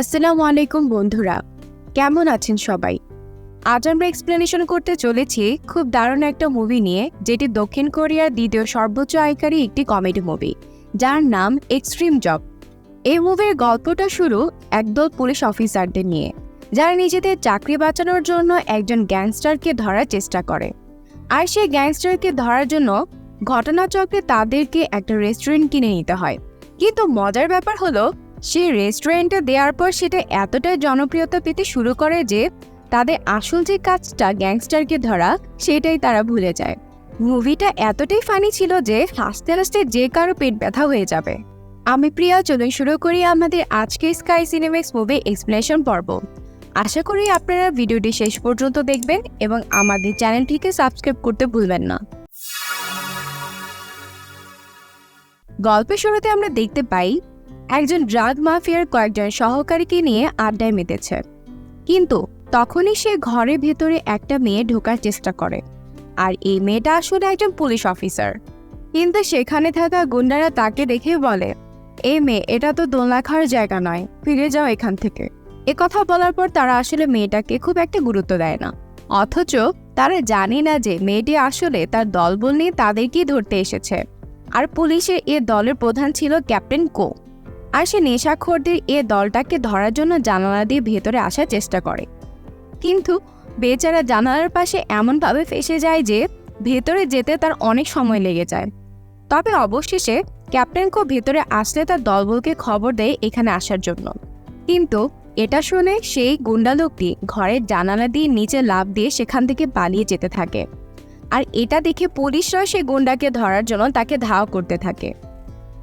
আসসালামু আলাইকুম বন্ধুরা, কেমন আছেন সবাই? আজ আমরা এক্সপ্লেনেশন করতে চলেছি খুব দারুণ একটা মুভি নিয়ে, যেটি দক্ষিণ কোরিয়ার দ্বিতীয় সর্বোচ্চ আয়কারী একটি কমেডি মুভি যার নাম এক্সট্রিম জব এই মুভির গল্পটা শুরু একদল পুলিশ অফিসারদের নিয়ে, যারা নিজেদের চাকরি বাঁচানোর জন্য একজন গ্যাংস্টারকে ধরার চেষ্টা করে। আর সেই গ্যাংস্টারকে ধরার জন্য ঘটনাচক্রে তাদেরকে একটা রেস্টুরেন্ট কিনে নিতে হয়। কিন্তু মজার ব্যাপার হলো সেই রেস্টুরেন্টে দেওয়ার পর সেটা এতটাই জনপ্রিয়তা পেতে শুরু করে যে তাদের আসল যে কাজটা গ্যাংস্টারকে ধরা, সেটাই তারা ভুলে যায়। মুভিটা এতটাই ফানি ছিল যে হাসতে হাসতে যে কারও পেট ব্যথা হয়ে যাবে। আমি প্রিয়া, চলুন শুরু করি আমাদের আজকে স্কাই সিনেমেক্স মুভি এক্সপ্লেনেশন পর্ব। আশা করি আপনারা ভিডিওটি শেষ পর্যন্ত দেখবেন এবং আমাদের চ্যানেলটিকে সাবস্ক্রাইব করতে ভুলবেন না। গল্পের শুরুতে আমরা দেখতে পাই একজন ড্রাগ মাফিয়ার কয়েকজন সহকারীকে নিয়ে আড্ডায় মেতেছে। কিন্তু তখনই সে ঘরের ভেতরে একটা মেয়ে ঢোকার চেষ্টা করে। আর এই মেয়েটা আসলে একজন পুলিশ অফিসার। কিন্তু সেখানে থাকা গুন্ডারা তাকে দেখে বলে, এ মেয়ে, এটা তো দোলনা খাওয়ার জায়গা নয়, ফিরে যাও এখান থেকে। এ কথা বলার পর তারা আসলে মেয়েটাকে খুব একটা গুরুত্ব দেয় না। অথচ তারা জানে না যে মেয়েটি আসলে তার দলবল নিয়ে তাদেরকেই ধরতে এসেছে। আর পুলিশের এ দলের প্রধান ছিল ক্যাপ্টেন কো। আর সে নেশাখোরদের এ দলটাকে ধরার জন্য জানালা দিয়ে ভেতরে আসার চেষ্টা করে। কিন্তু বেচারা জানালার পাশে এমনভাবে ফেসে যায় যে ভেতরে যেতে তার অনেক সময় লেগে যায়। তবে অবশেষে ক্যাপ্টেন কো ভেতরে আসলে তার দলবলকে খবর দেয় এখানে আসার জন্য। কিন্তু এটা শুনে সেই গুন্ডা লোকটি ঘরের জানালা দিয়ে নিচে লাভ দিয়ে সেখান থেকে পালিয়ে যেতে থাকে। আর এটা দেখে পুলিশরা সেই গুন্ডাকে ধরার জন্য তাকে ধাওয়া করতে থাকে।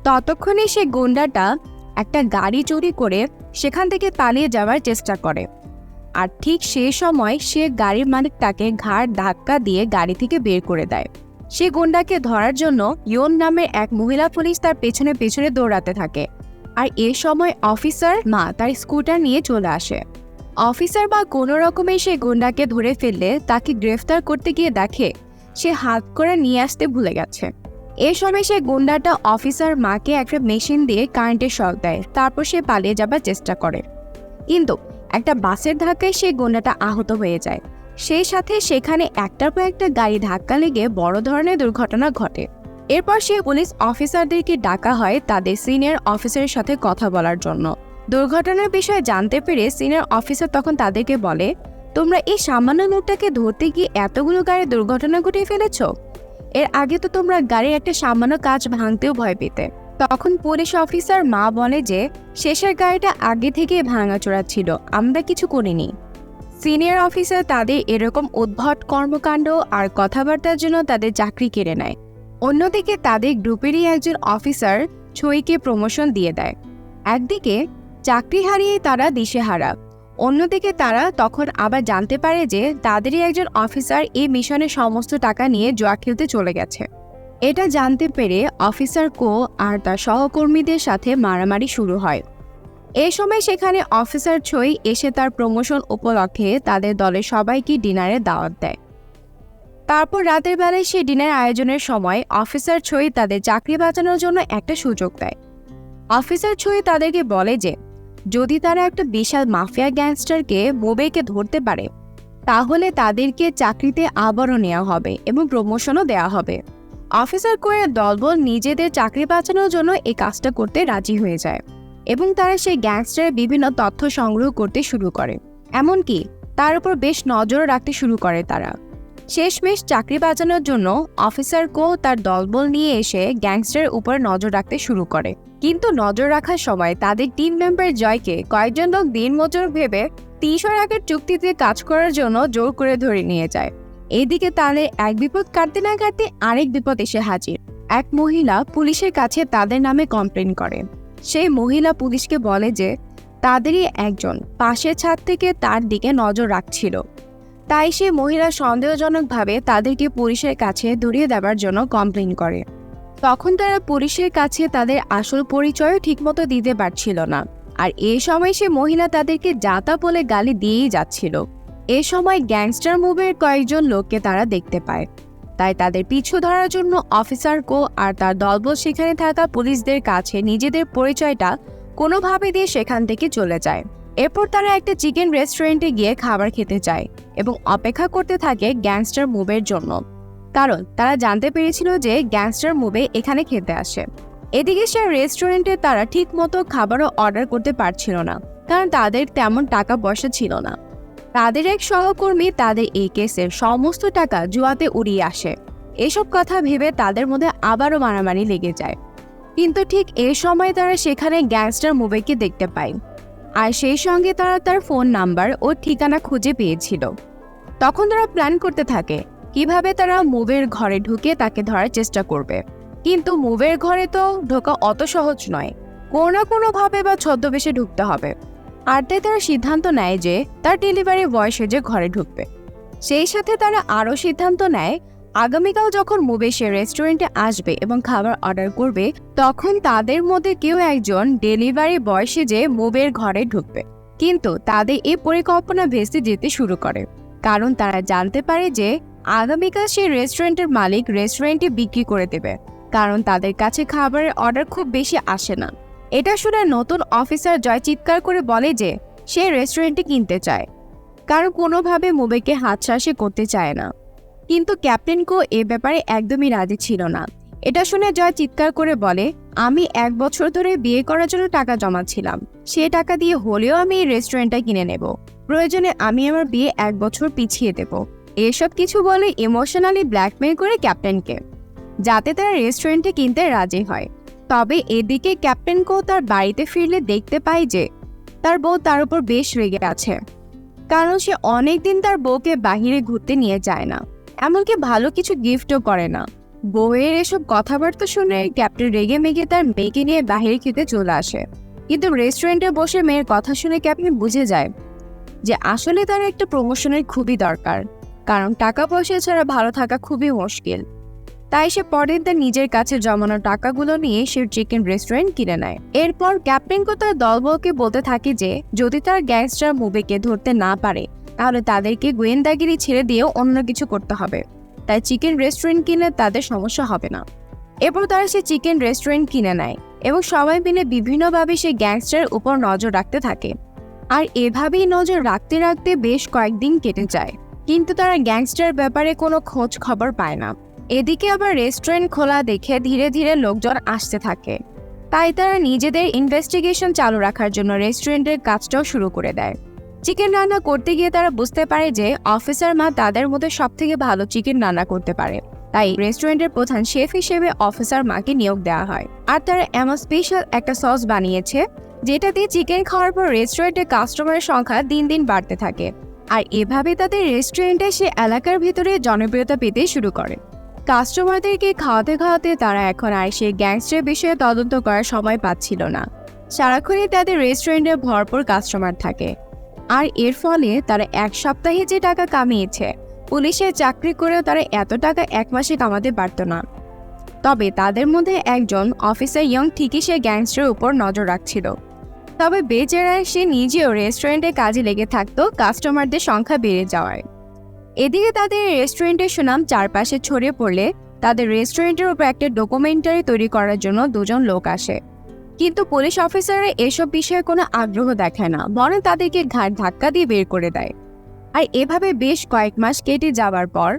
ততক্ষণে সে গুন্ডাটা একটা গাড়ি চুরি করে সেখান থেকে পালিয়ে যাওয়ার চেষ্টা করে। আর ঠিক সেই সময় সে গাড়ির মালিকটাকে ঘাড় ধাক্কা দিয়ে গাড়ি থেকে বের করে দেয়। সে গুন্ডাকে ধরার জন্য ইয়ন নামের এক মহিলা পুলিশ তার পেছনে পেছনে দৌড়াতে থাকে। আর এ সময় অফিসার মা তার স্কুটার নিয়ে চলে আসে। অফিসার বা কোনো রকমে সে গুন্ডাকে ধরে ফেললে তাকে গ্রেফতার করতে গিয়ে দেখে সে হাত করে নিয়ে আসতে ভুলে গেছে। এ সময় সে গুন্ডাটা অফিসার মাকে একটা মেশিন দিয়ে কারেন্টের শক দেয়, তারপর সে পালিয়ে যাবার চেষ্টা করে। কিন্তু একটা বাসের ধাক্কায় সে গুন্ডাটা আহত হয়ে যায়। সেই সাথে সেখানে একটার পর একটা গাড়ি ধাক্কা লেগে বড় ধরনের দুর্ঘটনা ঘটে। এরপর সে পুলিশ অফিসারদেরকে ডাকা হয় তাদের সিনিয়র অফিসারের সাথে কথা বলার জন্য। দুর্ঘটনার বিষয়ে জানতে পেরে সিনিয়র অফিসার তখন তাদেরকে বলে, তোমরা এই সামান্য লোকটাকে ধরতে গিয়ে এতগুলো গাড়ির দুর্ঘটনা ঘটিয়ে ফেলেছ? এর আগে তো তোমরা গাড়ির একটা সামান্য কাজ ভাঙতেও ভয় পেতে। তখন পুলিশ অফিসার মা বলে যে, শেষের গাড়িটা আগে থেকে ভাঙাচোরা ছিল, আমরা কিছু করিনি। সিনিয়র অফিসার তাদের এরকম উদ্ভট কর্মকাণ্ড আর কথাবার্তার জন্য তাদের চাকরি কেড়ে নেয়। অন্যদিকে তাদের গ্রুপেরই একজন অফিসার ছইকে প্রমোশন দিয়ে দেয়। একদিকে চাকরি হারিয়ে তারা দিশেহারা। অন্যদিকে তারা তখন আবার জানতে পারে যে তাদেরই একজন অফিসার এই মিশনের সমস্ত টাকা নিয়ে জোয়া খেলতে চলে গেছে। এটা জানতে পেরে অফিসার কো আর তার সহকর্মীদের সাথে মারামারি শুরু হয়। এই সময় সেখানে অফিসার ছই এসে তার প্রমোশন উপলক্ষে তাদের দলের সবাইকে ডিনারে দাওয়াত দেয়। তারপর রাতের বেলায় সে ডিনার আয়োজনের সময় অফিসার ছই তাদের চাকরি বাঁচানোর জন্য একটা সুযোগ দেয়। অফিসার ছই তাদেরকে বলে যে যদি তারা একটা বিশাল মাফিয়া গ্যাংস্টারকে বোবেকে ধরতে পারে, তাহলে তাদেরকে চাকরিতে আবারও নেওয়া হবে এবং প্রমোশনও দেওয়া হবে। অফিসার কোয়ের দলবল নিজেদের চাকরি বাঁচানোর জন্য এই কাজটা করতে রাজি হয়ে যায় এবং তারা সেই গ্যাংস্টারের বিভিন্ন তথ্য সংগ্রহ করতে শুরু করে। এমনকি তার উপর বেশ নজরও রাখতে শুরু করে তারা। শেষমেশ চাকরি বাঁচানোর জন্য অফিসার কো তার দলবল নিয়ে এসে গ্যাংস্টারের উপর নজর রাখতে শুরু করে। কিন্তু নজর রাখার সময় তাদের টিম মেম্বার জয়কে কয়েকজন লোক দিন মজুর ভেবে তিনশো টাকার চুক্তিতে কাজ করার জন্য জোর করে ধরে নিয়ে যায়। এদিকে তাদের এক বিপদ কাটতে না কাটতে আরেক বিপদ এসে হাজির। এক মহিলা পুলিশের কাছে তাদের নামে কমপ্লেন করে। সেই মহিলা পুলিশকে বলে যে, তাদেরই একজন পাশের ছাদ থেকে তার দিকে নজর রাখছিল। তাই সে মহিলা সন্দেহজনকভাবে তাদেরকে পুলিশের কাছে ধরিয়ে দেওয়ার জন্য কমপ্লেন করে। তখন তারা পুলিশের কাছে তাদের আসল পরিচয়ও ঠিকমতো দিতে পারছিল না। আর এ সময় সে মহিলা তাদেরকে যাতা বলে গালি দিয়েই যাচ্ছিল। এ সময় গ্যাংস্টার মুভের কয়েকজন লোককে তারা দেখতে পায়। তাই তাদের পিছু ধরার জন্য অফিসার কো আর তার দলবল সেখানে থাকা পুলিশদের কাছে নিজেদের পরিচয়টা কোনোভাবে দিয়ে সেখান থেকে চলে যায়। এরপর তারা একটা চিকেন রেস্টুরেন্টে গিয়ে খাবার খেতে চায় এবং অপেক্ষা করতে থাকে গ্যাংস্টার মুভের জন্য। কারণ তারা জানতে পেরেছিল যে গ্যাংস্টার মুভে এখানে খেতে আসে। এদিকে সে রেস্টুরেন্টে তারা ঠিক মতো খাবারও অর্ডার করতে পারছিল না, কারণ তাদের তেমন টাকা পয়সা ছিল না। তাদের এক সহকর্মী তাদের এই কেসের সমস্ত টাকা জুয়াতে উড়িয়ে আসে। এসব কথা ভেবে তাদের মধ্যে আবারও মারামারি লেগে যায়। কিন্তু ঠিক এই সময় তারা সেখানে গ্যাংস্টার মুভিকে দেখতে পায়। আর সেই সঙ্গে তারা তার ফোন নাম্বার ও ঠিকানা খুঁজে পেয়েছিল। তখন তারা প্ল্যান করতে থাকে, কীভাবে তারা মুভের ঘরে ঢুকে তাকে ধরার চেষ্টা করবে। কিন্তু মুভের ঘরে তো ঢোকা অত সহজ নয়, কোনো না কোনোভাবে বা ছদ্মবেশে ঢুকতে হবে। আর তাই তারা সিদ্ধান্ত নেয় যে, তার ডেলিভারি বয় সেজে ঘরে ঢুকবে। সেই সাথে তারা আরও সিদ্ধান্ত নেয় আগামীকাল যখন সে রেস্টুরেন্টে আসবে এবং খাবার অর্ডার করবে, তখন তাদের মধ্যে কেউ একজন ডেলিভারি বয় সেজে মুভের ঘরে ঢুকবে। কিন্তু তাদের এই পরিকল্পনা ভেস্তে যেতে শুরু করে। কারণ তারা জানতে পারে যে, আগামীকাল সেই রেস্টুরেন্টের মালিক রেস্টুরেন্টে বিক্রি করে দেবে। কারণ তাদের কাছে খাবারের অর্ডার খুব বেশি আসে না। এটা শুনে নতুন অফিসার জয় চিৎকার করে বলে যে, সে রেস্টুরেন্টে কিনতে চায়। কারণ কোনোভাবে মুবেকে হাতছাড়াশি করতে চায় না। কিন্তু ক্যাপ্টেন কো এ ব্যাপারে একদমই রাজি ছিল না। এটা শুনে জয় চিৎকার করে বলে, আমি এক বছর ধরে বিয়ে করার জন্য টাকা জমাচ্ছিলাম। সে টাকা দিয়ে হলেও আমি এই রেস্টুরেন্টটা কিনে নেব। প্রয়োজনে আমি আমার বিয়ে এক বছর পিছিয়ে দেব। এসব কিছু বলে ইমোশনালি ব্ল্যাকমেল করে ক্যাপ্টেনকে, যাতে তারা রেস্টুরেন্টে কিনতে রাজি হয়। তবে এদিকে ক্যাপ্টেন কো তার বাড়িতে ফিরলে দেখতে পায় যে, তার বউ তার উপর বেশ রেগে আছে। কারণ সে অনেকদিন তার বউকে বাহিরে ঘুরতে নিয়ে যায় না। এমনকি ভালো কিছু গিফটও করে না। বউয়ের এসব কথাবার্তা শুনে ক্যাপ্টেন রেগে মেগে তার মেয়েকে নিয়ে বাহিরে খেতে চলে আসে। কিন্তু রেস্টুরেন্টে বসে মেয়ের কথা শুনে ক্যাপ্টেন বুঝে যায় যে আসলে তার একটা প্রমোশনের খুবই দরকার। কারণ টাকা পয়সা ছাড়া ভালো থাকা খুবই মুশকিল। তাই সে পরের দিন নিজের কাছে জমানো টাকাগুলো নিয়ে সে চিকেন রেস্টুরেন্ট কিনে নেয়। এরপর ক্যাপ্টেনকে তার দলবলকে বলতে থাকে যে যদি তার গ্যাংস্টার মুভিকে ধরতে না পারে তাহলে তাদেরকে গোয়েন্দাগিরি ছেড়ে দিয়েও অন্য কিছু করতে হবে। তাই চিকেন রেস্টুরেন্ট কিনে তাদের সমস্যা হবে না। এরপর তারা সে চিকেন রেস্টুরেন্ট কিনে নেয় এবং সবাই মিলে বিভিন্নভাবে সে গ্যাংস্টারের উপর নজর রাখতে থাকে। আর এভাবেই নজর রাখতে রাখতে বেশ কয়েকদিন কেটে যায়। কিন্তু তারা গ্যাংস্টার ব্যাপারে কোনো খোঁজ খবর পায় না। এদিকে আবার রেস্টুরেন্ট খোলা দেখে ধীরে ধীরে লোকজন আসতে থাকে। তাই তারা নিজেদের ইনভেস্টিগেশন চালু রাখার জন্য রেস্টুরেন্টের কাজটাও শুরু করে দেয়। চিকেন রান্না করতে গিয়ে তারা বুঝতে পারে যে অফিসার মা তাদের মধ্যে সব থেকে ভালো চিকেন রান্না করতে পারে। তাই রেস্টুরেন্টের প্রধান শেফ হিসেবে অফিসার মাকে নিয়োগ দেওয়া হয়। আর তারা এমন স্পেশাল একটা সস বানিয়েছে, যেটা দিয়ে চিকেন খাওয়ার পর রেস্টুরেন্টের কাস্টমারের সংখ্যা দিন দিন বাড়তে থাকে। আর এভাবে তাদের রেস্টুরেন্টে সে এলাকার ভিতরে জনপ্রিয়তা পেতে শুরু করে। কাস্টমারদেরকে খাওয়াতে খাওয়াতে তারা এখন আর সে গ্যাংস্টার বিষয়ে তদন্ত করার সময় পাচ্ছিল না। সারাক্ষণই তাদের রেস্টুরেন্টে ভরপুর কাস্টমার থাকে। আর এর ফলে তারা এক সপ্তাহে যে টাকা কামিয়েছে, পুলিশের চাকরি করেও তারা এত টাকা এক মাসে কামাতে পারত না। তবে তাদের মধ্যে একজন অফিসার ইয়ং ঠিকই সে গ্যাংস্টারের উপর নজর রাখছিল। তবে বেচারা সে নিজেও রেস্টুরেন্টে কাজে লেগে থাকতো কাস্টমারদের সংখ্যা বেড়ে যাওয়ায়। এদিকে তাদের রেস্টুরেন্টের সুনাম চারপাশে ছড়িয়ে পড়লে তাদের রেস্টুরেন্টের উপর একটা ডকুমেন্টারি তৈরি করার জন্য দুজন লোক আসে। কিন্তু পুলিশ অফিসাররা এসব বিষয়ে কোনো আগ্রহ দেখায় না, বরং তাদেরকে ঘাট ধাক্কা দিয়ে বের করে দেয়। আর এভাবে বেশ কয়েক মাস কেটে যাওয়ার পর,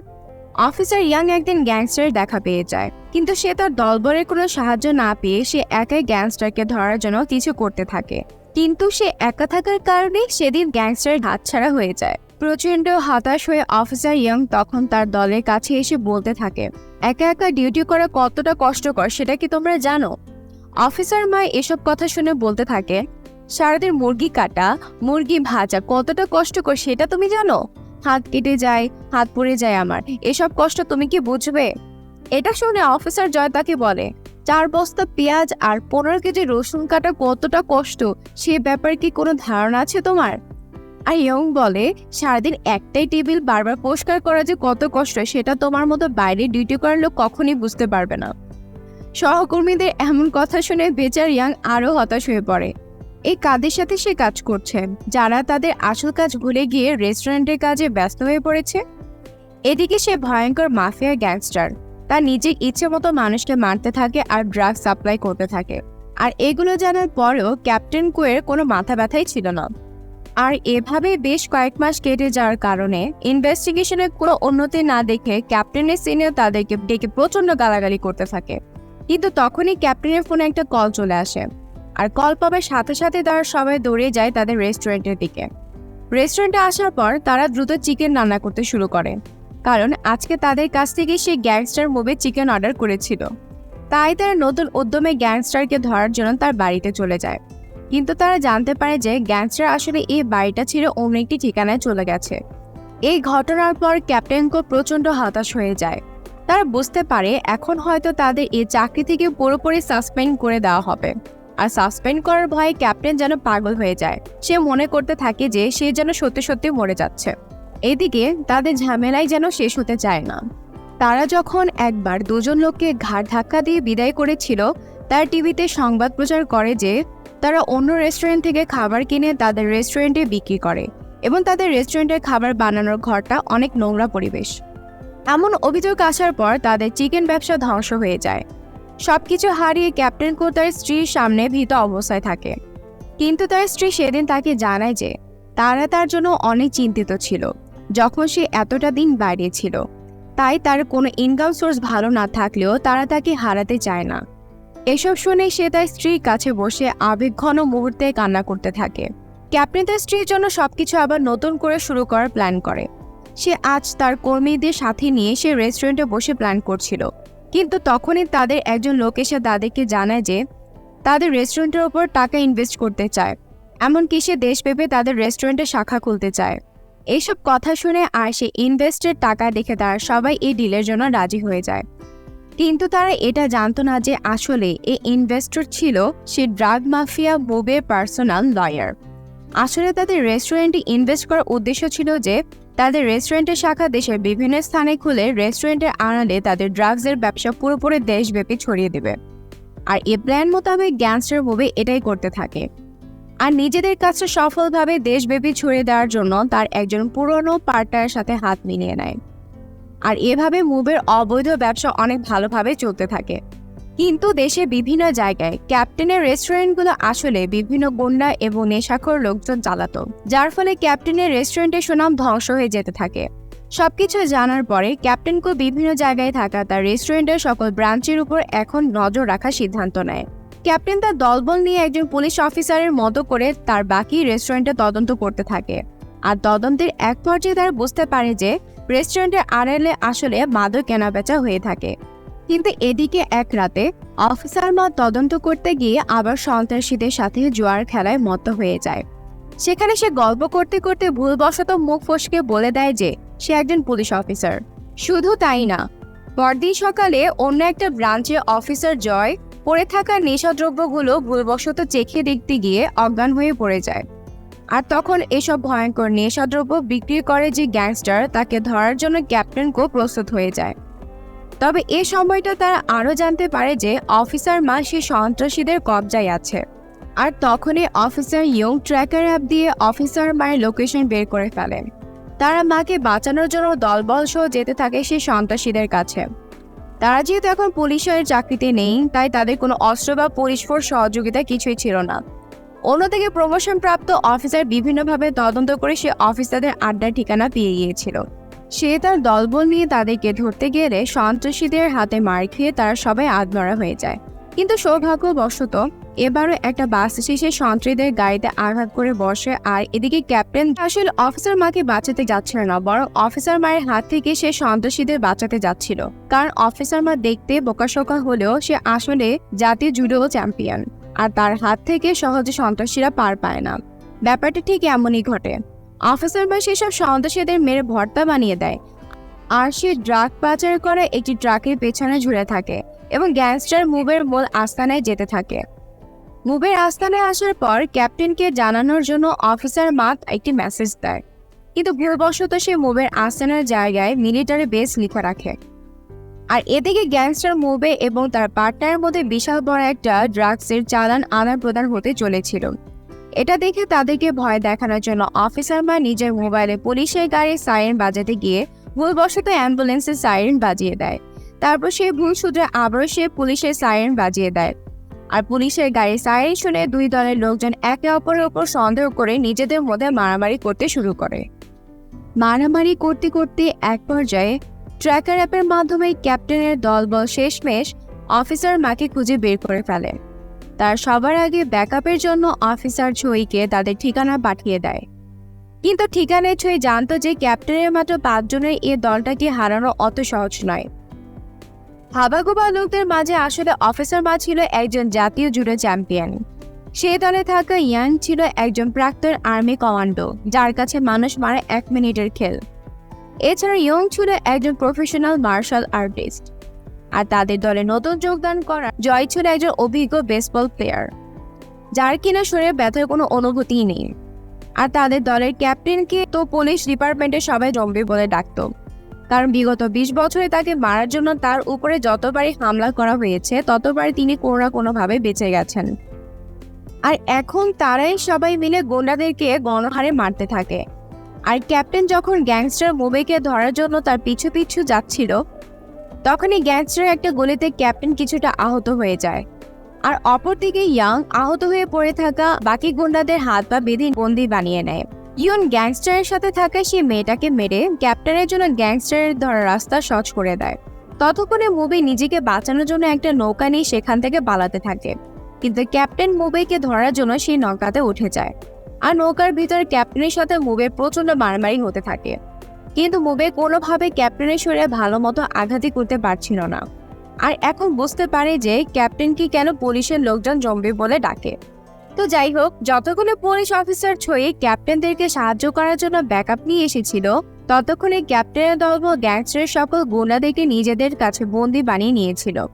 অফিসার ইয়াং একদিন গ্যাংস্টারের দেখা পেয়ে যায়, কিন্তু সে তার দলবলের কোনো সাহায্য না পেয়ে সে একাই গ্যাংস্টারকে ধরার জন্য কিছু করতে থাকে। কিন্তু সে একা থাকার কারণে সেদিন গ্যাংস্টারের হাতছাড়া হয়ে যায়। প্রচণ্ড হতাশ হয়ে অফিসার ইয়ং তখন তার দলের কাছে এসে বলতে থাকে, একা একা ডিউটি করা কতটা কষ্টকর, সেটা কি তোমরা জানো? অফিসার মা এসব কথা শুনে বলতে থাকে, সারাদিন মুরগি কাটা, মুরগি ভাজা কতটা কষ্টকর সেটা তুমি জানো? হাত কেটে যায়, হাত পড়ে যায় আমার। এসব কষ্ট তুমি কি বুঝবে? এটা শুনে অফিসার জয় তাকে বলে, চার বস্তা পেঁয়াজ আর পনেরো কেজি রসুন কাটা কতটা কষ্ট? সে ব্যাপারে কি কোনো ধারণা আছে তোমার? আর ইয়ং বলে, সারাদিন একটাই টেবিল বারবার পরিষ্কার করা যে কত কষ্ট, সেটা তোমার মতো বাইরে ডিউটি করার লোক কখনই বুঝতে পারবে না। সহকর্মীদের এমন কথা শুনে বেচার ইয়াং আরও হতাশ হয়ে পড়ে। এই কাদের সাথে সে কাজ করছে? যারা তাদের আসল কাজ ভুলে গিয়ে রেস্টুরেন্টের কাজে ব্যস্ত হয়ে পড়েছে? এদিকে সে ভয়ঙ্কর মাফিয়া গ্যাংস্টার। তার নিজের ইচ্ছে মতো মানুষকে মারতে থাকে আর ড্রাগ সাপ্লাই করতে থাকে। আর এগুলো জানার পরেও ক্যাপ্টেন কুয়ের কোনো মাথা ব্যথাই ছিল না। আর এভাবে বেশ কয়েক মাস কেটে যাওয়ার কারণে ইনভেস্টিগেশনের কোনো উন্নতি না দেখে ক্যাপ্টেনের সিনিয়র তাদেরকে ডেকে প্রচণ্ড গালাগালি করতে থাকে। কিন্তু তখনই ক্যাপ্টেনের ফোনে একটা কল চলে আসে। আর কল পাবার সাথে সাথে তারা সবাই দৌড়ে যায় তাদের রেস্টুরেন্টের দিকে। রেস্টুরেন্টে আসার পর তারা দ্রুত চিকেন রান্না করতে শুরু করে। কারণ আজকে তাদের কাছ থেকে সে গ্যাংস্টার মুভি চিকেন অর্ডার করেছিল। তাই তারা নতুন উদ্যমে গ্যাংস্টারকে ধরার জন্য তার বাড়িতে চলে যায়। কিন্তু তারা জানতে পারে যে গ্যাংস্টার আসলে এই বাড়িটা ছেড়ে অন্য একটি ঠিকানায় চলে গেছে। এই ঘটনার পর ক্যাপ্টেনকে প্রচণ্ড হতাশ হয়ে যায়। তারা বুঝতে পারে এখন হয়তো তাদের এই চাকরি থেকে পুরোপুরি সাসপেন্ড করে দেওয়া হবে। আর সাসপেন্ড করার ভয়ে ক্যাপ্টেন যেন পাগল হয়ে যায়। সে মনে করতে থাকে যে সে যেন সত্যি সত্যি মরে যাচ্ছে। এদিকে তাদের ঝামেলাই যেন শেষ হতে চায় না। তারা যখন একবার দুজন লোককে ঘাড় ধাক্কা দিয়ে বিদায় করেছিল, তার টিভিতে সংবাদ প্রচার করে যে তারা অন্য রেস্টুরেন্ট থেকে খাবার কিনে তাদের রেস্টুরেন্টে বিক্রি করে। এবং তাদের রেস্টুরেন্টের খাবার বানানোর ঘরটা অনেক নোংরা পরিবেশ। এমন অভিযোগ আসার পর তাদের চিকেন ব্যবসা ধ্বংস হয়ে যায়। সবকিছু হারিয়ে ক্যাপ্টেন কো তার স্ত্রীর সামনে ভীত অবস্থায় থাকে। কিন্তু তার স্ত্রী সেদিন তাকে জানায় যে, তারা তার জন্য অনেক চিন্তিত ছিল, যখন সে এতটা দিন বাইরে ছিল। তাই তার কোনো ইনকাম সোর্স ভালো না থাকলেও তারা তাকে হারাতে চায় না। এসব শুনে সে তার স্ত্রীর কাছে বসে আবেগঘন মুহূর্তে কান্না করতে থাকে। ক্যাপ্টেন তার স্ত্রীর জন্য সবকিছু আবার নতুন করে শুরু করার প্ল্যান করে। সে আজ তার কর্মীদের সাথে নিয়ে সে রেস্টুরেন্টে বসে প্ল্যান করছিল। কিন্তু তখনই তাদের একজন লোক এসে তাদেরকে জানায় যে, তাদের রেস্টুরেন্টের ওপর টাকা ইনভেস্ট করতে চায়। এমনকি সে দেশ দেশব্যাপী তাদের রেস্টুরেন্টে শাখা খুলতে চায়। এইসব কথা শুনে আর সে ইনভেস্টের টাকা দেখে তারা সবাই এই ডিলের জন্য রাজি হয়ে যায়। কিন্তু তারা এটা জানতো না যে আসলে এই ইনভেস্টর ছিল সে ড্রাগ মাফিয়া মুবের পার্সোনাল লয়ার আসলে তাদের রেস্টুরেন্টে ইনভেস্ট করার উদ্দেশ্য ছিল যে তাদের রেস্টুরেন্টের শাখা দেশের বিভিন্ন স্থানে খুলে রেস্টুরেন্টের আড়ালে তাদের ড্রাগসের ব্যবসা পুরোপুরি দেশব্যাপী ছড়িয়ে দেবে। আর এ প্ল্যান মোতাবেক গ্যাংস্টার মুভি এটাই করতে থাকে। আর নিজেদের কাছে সফলভাবে দেশব্যাপী ছড়িয়ে দেওয়ার জন্য তার একজন পুরনো পার্টনারের সাথে হাত মিলিয়ে নেয়। আর এভাবে মুভের অবৈধ ব্যবসা অনেক ভালোভাবে চলতে থাকে। কিন্তু দেশে বিভিন্ন জায়গায় ক্যাপ্টেনের রেস্টুরেন্টগুলো আসলে বিভিন্ন গুন্ডা এবং নেশাখোর লোকজন চালাতো, যার ফলে ক্যাপ্টেনের রেস্টুরেন্টের সুনাম ধ্বংস হয়ে যেতে থাকে। সবকিছু জানার পরে ক্যাপ্টেনকে বিভিন্ন জায়গায় থাকা তার রেস্টুরেন্টের সকল ব্রাঞ্চের উপর এখন নজর রাখার সিদ্ধান্ত নেয়। ক্যাপ্টেন তার দলবল নিয়ে একজন পুলিশ অফিসারের মতো করে তার বাকি রেস্টুরেন্টে তদন্ত করতে থাকে। আর তদন্তের এক পর্যায়ে তারা বুঝতে পারে যে রেস্টুরেন্টের আড়ালে আসলে মাদক কেনাবেচা হয়ে থাকে। কিন্তু এদিকে এক রাতে অফিসার মা তদন্ত করতে গিয়ে আবার সন্ত্রাসীদের সাথে জোয়ার খেলায় মত্ত হয়ে যায়। সেখানে সে গল্প করতে করতে ভুলবশত মুখ ফসকে বলে দেয় যে, সে একজন পুলিশ অফিসার। শুধু তাই না, পরদিন সকালে অন্য একটা ব্রাঞ্চে অফিসার জয় পড়ে থাকা নেশাদ্রব্যগুলো ভুলবশত চেখে দেখতে গিয়ে অজ্ঞান হয়ে পড়ে যায়। আর তখন এসব ভয়ঙ্কর নেশাদ্রব্য বিক্রি করে যে গ্যাংস্টার তাকে ধরার জন্য ক্যাপ্টেন কো প্রস্তুত হয়ে যায়। তবে এ সময়টা তারা আরও জানতে পারে যে অফিসার মা সে সন্ত্রাসীদের কবজায় আছে। আর তখনই অফিসার ইয়ং ট্র্যাকার অ্যাপ দিয়ে অফিসার মায়ের লোকেশন বের করে ফেলেন তারা মাকে বাঁচানোর জন্য দলবল সহ যেতে থাকে সে সন্ত্রাসীদের কাছে। তারা যেহেতু এখন পুলিশের চাকরিতে নেই, তাই তাদের কোনো অস্ত্র বা পুলিশ ফোর্স সহযোগিতা কিছুই ছিল না। অন্যদিকে প্রমোশন প্রাপ্ত অফিসার বিভিন্নভাবে তদন্ত করে সে অফিসারদের আড্ডার ঠিকানা পেয়ে গিয়েছিল। সে তার দলবল নিয়ে তাদেরকে ধরতে গেলে সন্ত্রাসীদের হাতে মার খেয়ে তারা সবাই আধমরা হয়ে যায়। কিন্তু সৌভাগ্যবশত এবারও একটা বাস সে সন্ত্রীদের গাড়িতে আঘাত করে বসে আর এদিকে ক্যাপ্টেন আসলে অফিসার মাকে বাঁচাতে যাচ্ছিল না, বরং অফিসার মায়ের হাত থেকে সে সন্ত্রাসীদের বাঁচাতে যাচ্ছিল। কারণ অফিসার মা দেখতে বোকাশোকা হলেও সে আসলে জাতীয় জুডো চ্যাম্পিয়ন, আর তার হাত থেকে সহজে সন্ত্রাসীরা পার পায় না। ব্যাপারটা ঠিক এমনই ঘটে। অফিসার মা সেসব সন্ত্রাসীদের মেরে ভর্তা বানিয়ে দেয়। আর সে ড্রাগ পাচার করে একটি ট্রাকের পেছনে ঝুলে থাকে এবং গ্যাংস্টার মুভের মূল আস্তানায় যেতে থাকে। মুভের আস্তানায় আসার পর ক্যাপ্টেনকে জানানোর জন্য অফিসার মাত একটি মেসেজ দেয়। কিন্তু ভুলবশত সে মুভের আস্তানার জায়গায় মিলিটারি বেস লিখে রাখে। আর এদিকে গ্যাংস্টার মুভে এবং তার পার্টনারের মধ্যে বিশাল বড় একটা ড্রাগসের চালান আদান প্রদান হতে চলেছিল। এটা দেখে তাদেরকে ভয় দেখানোর জন্য অফিসার মা নিজের মোবাইলে পুলিশের গাড়ির সাইরেন বাজাতে গিয়ে ভুলবশত অ্যাম্বুলেন্সের সাইরেন বাজিয়ে দেয়। তারপর সে ভুল সূত্রে আবারও সে পুলিশের সাইরেন বাজিয়ে দেয়। আর পুলিশের গাড়ির সাইরেন শুনে দুই দলের লোকজন একে অপরের উপর সন্দেহ করে নিজেদের মধ্যে মারামারি করতে শুরু করে। মারামারি করতে করতে এক পর্যায়ে ট্র্যাকার অ্যাপের মাধ্যমে ক্যাপ্টেনের দলবল শেষমেশ অফিসার মাকে খুঁজে বের করে ফেলে। তার সবার আগে ব্যাকআপের জন্য অফিসার ছইকে তাদের ঠিকানা পাঠিয়ে দেয়। কিন্তু ঠিকানায় ছই জানত যে ক্যাপ্টেনের মাত্র পাঁচজনের এই দলটাকে হারানো অত সহজ নয়। হাবাগোবা লোকদের মাঝে আসলে অফিসার মা ছিল একজন জাতীয় জুডো চ্যাম্পিয়ন। সে দলে থাকা ইয়াং ছিল একজন প্রাক্তন আর্মি কমান্ডো, যার কাছে মানুষ মারে এক মিনিটের খেল। এছাড়া ইয়ং ছিল একজন প্রফেশনাল মার্শাল আর্টিস্ট। আর তাদের দলে নতুন যোগদান করা জয় ছিল একজন অভিজ্ঞ বেসবল প্লেয়ার যার কিনা শরীরে ব্যথার কোনো অনুভূতিই নেই। আর তাদের দলের ক্যাপ্টেনকে তো পুলিশ ডিপার্টমেন্টে সবাই জম্বি বলে ডাকতো। কারণ বিগত বিশ বছরে তাকে মারার জন্য তার উপরে যতবারই হামলা করা হয়েছে, ততবারই তিনি কোনো না কোনোভাবে বেঁচে গেছেন। আর এখন তারাই সবাই মিলে গোন্ডাদেরকে গণহারে মারতে থাকে। আর ক্যাপ্টেন যখন গ্যাংস্টার মুবেকে ধরার জন্য তার পিছু পিছু যাচ্ছিল তখনই গ্যাংস্টার একটা গলিতে ক্যাপ্টেন কিছুটা আহত হয়ে যায়। আর অপরদিকে ইয়াং আহত হয়ে পড়ে থাকা বাকি গুন্ডাদের হাত বা বেঁধে বন্দি বানিয়ে নেয়। ইয়ন গ্যাংস্টারের সাথে থাকা সেই মেয়েটাকে মেরে ক্যাপ্টেনের জন্য গ্যাংস্টারের ধরা রাস্তা সহজ করে দেয়। ততক্ষণে মুভি নিজেকে বাঁচানোর জন্য একটা নৌকা নিয়ে সেখান থেকে পালাতে থাকে। কিন্তু ক্যাপ্টেন মুবেকে ধরার জন্য সেই নৌকাতে উঠে যায়। আর নৌকার ভিতরে ক্যাপ্টেনের সাথে মুবের প্রচণ্ড মারামারি হতে থাকে। কিন্তু মুবে কোনোভাবে ক্যাপ্টেনের শরীরে ভালো মতো আঘাতই করতে পারছিল না। আর এখন বুঝতে পারে যে ক্যাপ্টেনকে কেন পুলিশের লোকজন জম্বি বলে ডাকে। তো যাই হোক, যতক্ষণে পুলিশ অফিসার ছয়ে ক্যাপ্টেনদেরকে সাহায্য করার জন্য ব্যাকআপ নিয়ে এসেছিল, ততক্ষণে ক্যাপ্টেনের দল ও গ্যাংস্টারের সকল গুন্ডাদেরকে নিজেদের কাছে বন্দি বানিয়ে নিয়েছিল।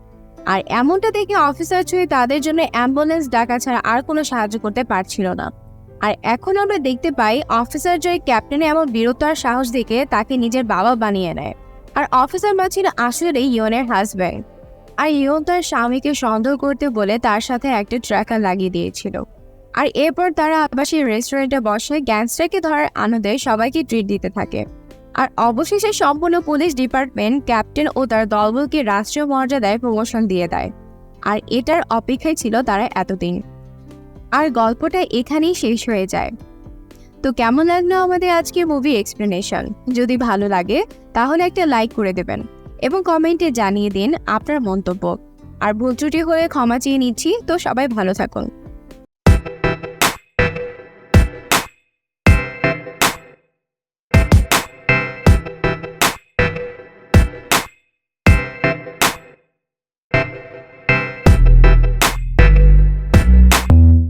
আর এমনটা দেখে অফিসার ছয়ে তাদের জন্য অ্যাম্বুলেন্স ডাকা ছাড়া আর কোনো সাহায্য করতে পারছিল না। আর এখন আমরা দেখতে পাই অফিসার জয় ক্যাপ্টেনের এমন বীরত্ব আর সাহস দেখে তাকে নিজের বাবা বানিয়ে নেয়। আর অফিসার মা ছিল আসলে ইয়নের হাজব্যান্ড আর ইয়ন তার স্বামীকে সন্দেহ করতে বলে তার সাথে একটা ট্র্যাকার লাগিয়ে দিয়েছিল। আর এরপর তারা আবার সেই রেস্টুরেন্টে বসে গ্যাংস্টারকে ধরার আনন্দে সবাইকে ট্রিট দিতে থাকে। আর অবশেষে সম্পূর্ণ পুলিশ ডিপার্টমেন্ট ক্যাপ্টেন ও তার দলবলকে রাষ্ট্রীয় মর্যাদায় প্রমোশন দিয়ে দেয়। আর এটার অপেক্ষায় ছিল তারা এতদিন। আর গল্পটা এখানেই শেষ হয়ে যায়। তো কেমন লাগল আমাদের আজকের মুভি এক্সপ্লেনেশন যদি ভালো লাগে, তাহলে একটা লাইক করে দেবেন এবং কমেন্টে জানিয়ে দিন আপনার মন্তব্য। আর ভুল ত্রুটি হয়ে ক্ষমা চেয়ে নিচ্ছি, তো সবাই ভালো থাকুন।